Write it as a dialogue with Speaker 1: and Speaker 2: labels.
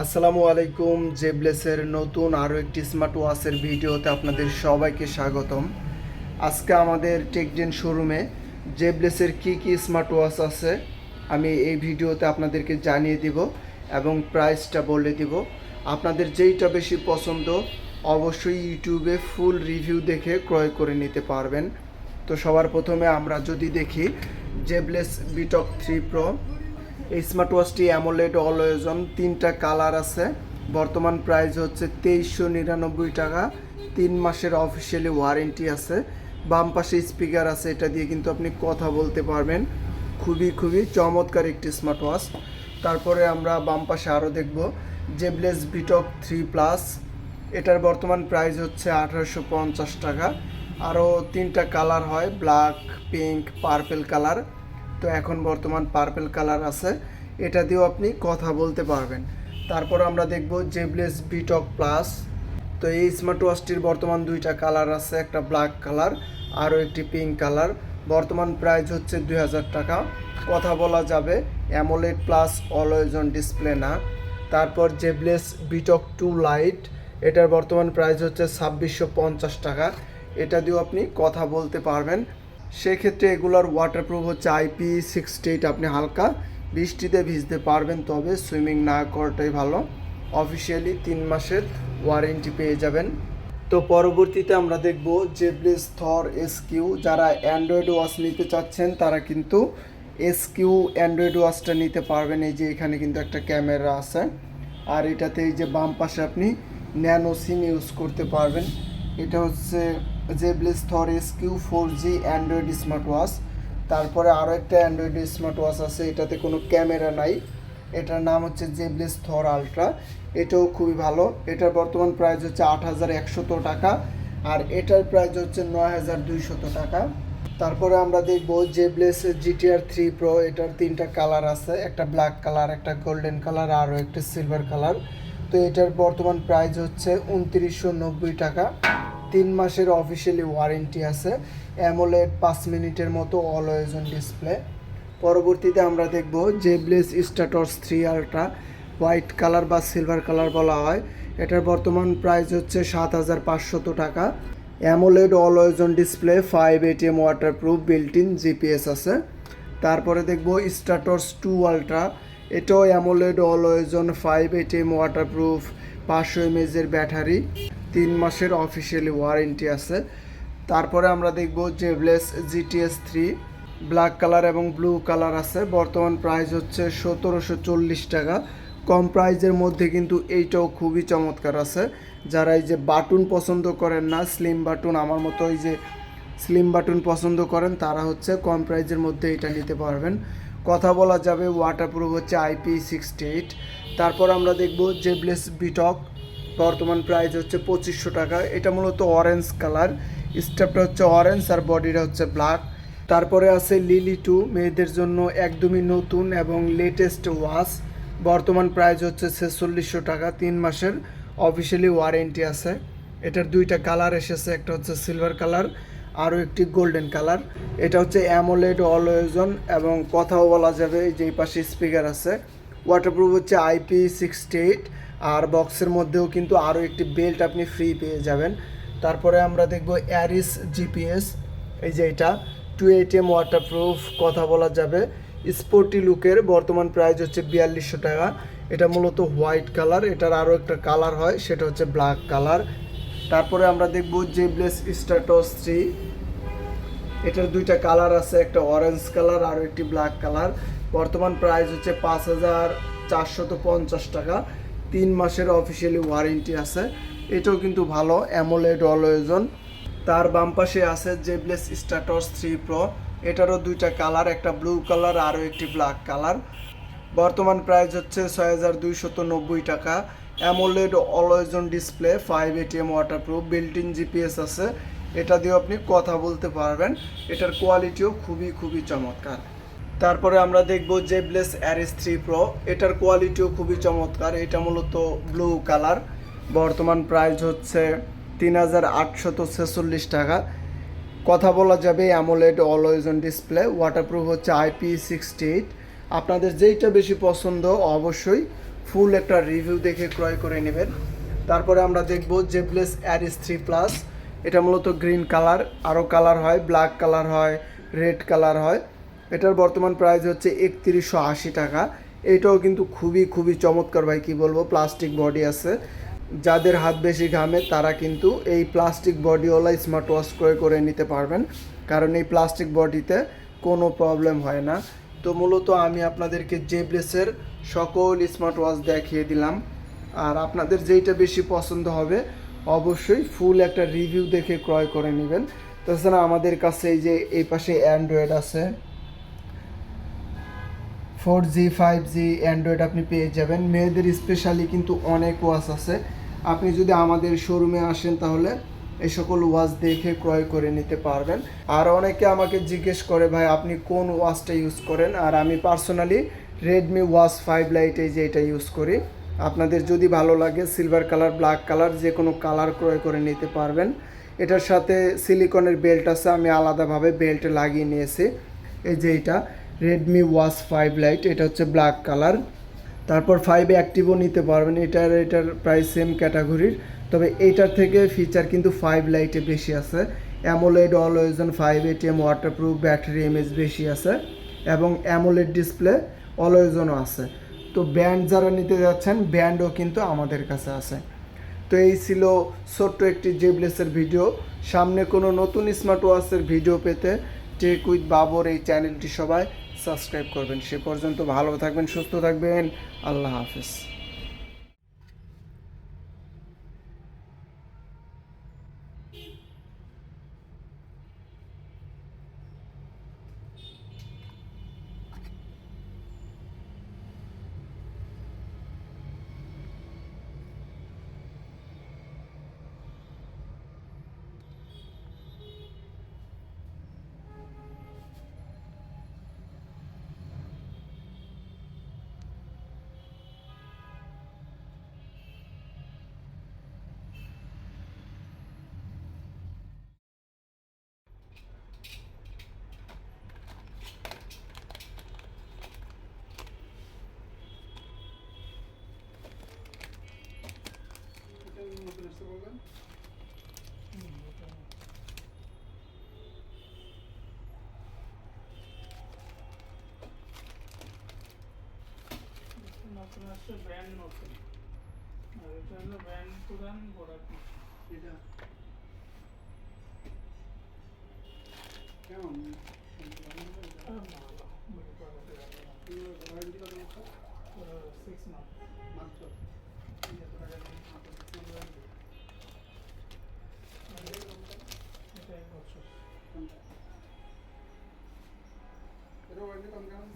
Speaker 1: আসসালামু আলাইকুম, জেবলেসের নতুন আরও একটি স্মার্ট ওয়াচের ভিডিওতে আপনাদের সবাইকে স্বাগতম। আজকে আমাদের টেকজেন শোরুমে জেবলেসের কি কি স্মার্ট ওয়াচ আছে, আমি এই ভিডিওতে আপনাদেরকে জানিয়ে দিব এবং প্রাইসটা বলে দিব। আপনাদের যেইটা বেশি পছন্দ, অবশ্যই ইউটিউবে ফুল রিভিউ দেখে ক্রয় করে নিতে পারবেন। তো সবার প্রথমে আমরা যদি দেখি, জেবলেস বিটক থ্রি প্রো এই স্মার্ট ওয়াচটি অ্যামোলেড অলওয়েজন তিনটা কালার আছে। বর্তমান প্রাইস হচ্ছে তেইশশো নিরানব্বই টাকা। তিন মাসের অফিসিয়ালি ওয়ারেন্টি আছে। বাম পাশে স্পিকার আছে, এটা দিয়ে কিন্তু আপনি কথা বলতে পারবেন। খুবই খুবই চমৎকার একটি স্মার্ট ওয়াচ তারপরে আমরা বাম পাশে আরও দেখব। জেবলেস বিটক থ্রি প্লাস এটার বর্তমান প্রাইস হচ্ছে আঠারোশো পঞ্চাশ টাকা। আরও তিনটা কালার হয় ব্ল্যাক পিঙ্ক পার্পেল কালার তো এখন বর্তমান পার্পেল কালার আছে। এটা দিয়েও আপনি কথা বলতে পারবেন। তারপর আমরা দেখব জেবলেস বিটক প্লাস তো এই স্মার্ট ওয়াচটির বর্তমান দুইটা কালার আছে, একটা ব্ল্যাক কালার আরও একটি পিঙ্ক কালার বর্তমান প্রাইস হচ্ছে দুই হাজার টাকা। কথা বলা যাবে AMOLED plus always on display না। তারপর জেবলেস বিটক টু লাইট এটার বর্তমান প্রাইস হচ্ছে ছাব্বিশশো টাকা। এটা দিয়েও আপনি কথা বলতে পারবেন। সেক্ষেত্রে এগুলোর ওয়াটারপ্রুফ হচ্ছে আইপি সিক্সটি এইট আপনি হালকা বৃষ্টিতে ভিজতে পারবেন, তবে সুইমিং না করাটাই ভালো। অফিসিয়ালি তিন মাসের ওয়ারেন্টি পেয়ে যাবেন। তো পরবর্তীতে আমরা দেখব জেবলেস থর এসকিউ যারা অ্যান্ড্রয়েড ওয়াচ নিতে চাচ্ছেন, তারা কিন্তু এসকিউ অ্যান্ড্রয়েড ওয়াচটা নিতে পারবেন। এই যে এখানে কিন্তু একটা ক্যামেরা আছে। আর এটাতে এই যে বাম পাশে আপনি ন্যানো সিম ইউজ করতে পারবেন। এটা হচ্ছে Zeblaze Thor SQ four G Android smart watch তারপরে আরও একটা অ্যান্ড্রয়েড স্মার্ট ওয়াচ আছে, এটাতে কোনো ক্যামেরা নাই। এটার নাম হচ্ছে জেবলেস থর আলট্রা এটাও খুবই ভালো। এটার বর্তমান প্রাইস হচ্ছে আট হাজার একশত টাকা, আর এটার প্রাইস হচ্ছে নয় হাজার দুইশত টাকা। তারপরে আমরা দেখব জেবলেস জিটিআর থ্রি প্রো এটার তিনটা কালার আছে, একটা ব্ল্যাক কালার একটা গোল্ডেন কালার আরও একটা সিলভার কালার তো এটার বর্তমান প্রাইস হচ্ছে উনত্রিশশো নব্বই টাকা। তিন মাসের অফিসিয়ালি ওয়ারেন্টি আছে। অ্যামোলেড পাঁচ মিনিটের মতো অলওয়েজ অন ডিসপ্লে পরবর্তীতে আমরা দেখব Zeblaze Stratos three ultra white colour বা সিলভার কালার বলা হয়। এটার বর্তমান প্রাইস হচ্ছে সাত হাজার পাঁচশত টাকা। AMOLED always on display five ATM waterproof built in GPS আছে। তারপরে দেখব স্ট্যাটস টু আলট্রা এটাও AMOLED always on five ATM waterproof পাঁচশো এমএজের ব্যাটারি তিন মাসের অফিসিয়ালি ওয়ারেন্টি আছে। তারপরে আমরা দেখব Zeblaze GTS three black colour এবং ব্লু কালার আছে। বর্তমান প্রাইস হচ্ছে সতেরোশো চল্লিশ টাকা। কম প্রাইজের মধ্যে কিন্তু এইটাও খুবই চমৎকার আছে। যারা এই যে বাটুন পছন্দ করেন না স্লিম বাটুন, আমার মতো এই যে স্লিম বাটুন পছন্দ করেন, তারা হচ্ছে কম প্রাইজের মধ্যে এটা নিতে পারবেন। কথা বলা যাবে ওয়াটারপ্রুফ হচ্ছে আইপি সিক্সটি এইট তারপর আমরা দেখব জেবলেস বিটক বর্তমান প্রাইস হচ্ছে পঁচিশশো টাকা। এটা মূলত অরেঞ্জ কালার স্টেপটা হচ্ছে অরেঞ্জ আর বডিটা হচ্ছে ব্ল্যাক তারপরে আছে লিলি টু মেয়েদের জন্য একদমই নতুন এবং লেটেস্ট ওয়াশ বর্তমান প্রাইস হচ্ছে ছেচল্লিশশো টাকা, তিন মাসের অফিসিয়ালি ওয়ারেন্টি আছে। এটার দুইটা কালার এসেছে, একটা হচ্ছে সিলভার কালার আরও একটি গোল্ডেন কালার এটা হচ্ছে অ্যামোলেড অলওয়েজন এবং কথাও বলা যাবে যে পাশে স্পিকার আছে। ওয়াটারপ্রুফ হচ্ছে আইপি সিক্সটি এইট আর বক্সের মধ্যেও কিন্তু আরও একটি বেল্ট আপনি ফ্রি পেয়ে যাবেন। তারপরে আমরা দেখব অ্যারিস জিপিএস এই যে এটা। টু এটিএম ওয়াটারপ্রুফ কথা বলা যাবে। স্পোর্টি লুকের বর্তমান প্রাইস হচ্ছে বিয়াল্লিশশো টাকা। এটা মূলত হোয়াইট কালার এটার আরও একটা কালার হয়, সেটা হচ্ছে ব্ল্যাক কালার তারপরে আমরা দেখব জেবলেস স্ট্যাটস থ্রি এটার দুইটা কালার আছে, একটা অরেঞ্জ কালার আর একটি ব্ল্যাক কালার বর্তমান প্রাইস হচ্ছে পাঁচ হাজার চারশত পঞ্চাশ টাকা। তিন মাসের অফিসিয়ালি ওয়ারেন্টি আছে। এটাও কিন্তু ভালো অ্যামোলেড অলওয়েজন তার বাম পাশে আছে জেবলেস স্ট্যাটস থ্রি প্রো এটারও দুইটা কালার একটা ব্লু কালার আরও একটি ব্ল্যাক কালার বর্তমান প্রাইস হচ্ছে ছয় হাজার দুইশত নব্বই টাকা। AMOLED always on display five ATM waterproof built in GPS আছে। এটা দিয়েও আপনি কথা বলতে পারবেন। এটার কোয়ালিটিও খুবই খুবই চমৎকার। তারপরে আমরা দেখব জেবলেস অ্যারিস থ্রি প্রো এটার কোয়ালিটিও খুবই চমৎকার। এটা মূলত ব্লু কালার বর্তমান প্রাইস হচ্ছে তিন হাজার আটশত ছেচল্লিশ টাকা। কথা বলা যাবে AMOLED always on display waterproof হচ্ছে আইপি সিক্সটি এইট আপনাদের যেইটা বেশি পছন্দ অবশ্যই ফুল একটা রিভিউ দেখে ক্রয় করে নেবেন। তারপরে আমরা দেখব জেবলেস অ্যারিস থ্রি প্লাস এটা মূলত গ্রিন কালার আরও কালার হয় ব্ল্যাক কালার হয় রেড কালার হয়। এটার বর্তমান প্রাইস হচ্ছে একত্রিশশো আশি টাকা। এটাও কিন্তু খুবই খুবই চমৎকার ভাই, কি বলব? প্লাস্টিক বডি আছে। যাদের হাত বেশি ঘামে, তারা কিন্তু এই প্লাস্টিক বডিওয়ালা স্মার্ট ওয়াচ ক্রয় করে নিতে পারবেন। কারণ এই প্লাস্টিক বডিতে কোনো প্রবলেম হয় না। তো মূলত আমি আপনাদেরকে জেবলেসের সকল স্মার্ট ওয়াচ দেখিয়ে দিলাম। আর আপনাদের যেইটা বেশি পছন্দ হবে, অবশ্যই ফুল একটা রিভিউ দেখে ক্রয় করে নেবেন। তাছাড়া আমাদের কাছে এই যে, এই পাশে অ্যান্ড্রয়েড আছে। Four G five G android আপনি পেয়ে যাবেন। মেয়েদের স্পেশালি কিন্তু অনেক ওয়াচ আছে। আপনি যদি আমাদের শোরুমে আসেন তাহলে এই সকল ওয়াচ দেখে ক্রয় করে নিতে পারবেন। আর অনেকে আমাকে জিজ্ঞেস করে, ভাই, আপনি কোন ওয়াচটা ইউজ করেন? আর আমি personally Redmi watch five lite এই যে এটা ইউজ করি। আপনাদের যদি ভালো লাগে সিলভার কালার ব্ল্যাক কালার যে কোনো কালার ক্রয় করে নিতে পারবেন। এটার সাথে সিলিকনের বেল্ট আছে, আমি আলাদাভাবে বেল্ট লাগিয়ে নিয়েছি। এই যে এটা। রেডমি ওয়াচ ফাইভ লাইট এটা হচ্ছে ব্ল্যাক কালার তারপর ফাইভে অ্যাক্টিভও নিতে পারবেন, এটার এটার প্রাইস সেম ক্যাটাগরির তবে এইটার থেকে ফিচার কিন্তু ফাইভ লাইটে বেশি আছে। AMOLED always on five ATM waterproof battery MS বেশি আছে। এবং অ্যামোলেড ডিসপ্লে অলওয়েজনও আছে। তো ব্যান্ড যারা নিতে যাচ্ছেন, ব্যান্ডও কিন্তু আমাদের কাছে আছে। তো এই ছিল ছোট্ট একটি জেবলেসের ভিডিও সামনে কোনো নতুন স্মার্ট ওয়াচের ভিডিও পেতে টেক উইথ বাবর এই চ্যানেলটি সবাই সাবস্ক্রাইব করবেন। সে পর্যন্ত ভালো থাকবেন সুস্থ থাকবেন। আল্লাহ হাফেজ।
Speaker 2: নতুন আসছে ব্র্যান্ড নতুন। আর এটা হলো ব্র্যান্ড পুরান
Speaker 1: কেমন
Speaker 2: সিক্স মান্থ
Speaker 1: মাত্র
Speaker 2: এটা এক বছর।
Speaker 1: এটা ওয়ারেন্টি কম কেমন?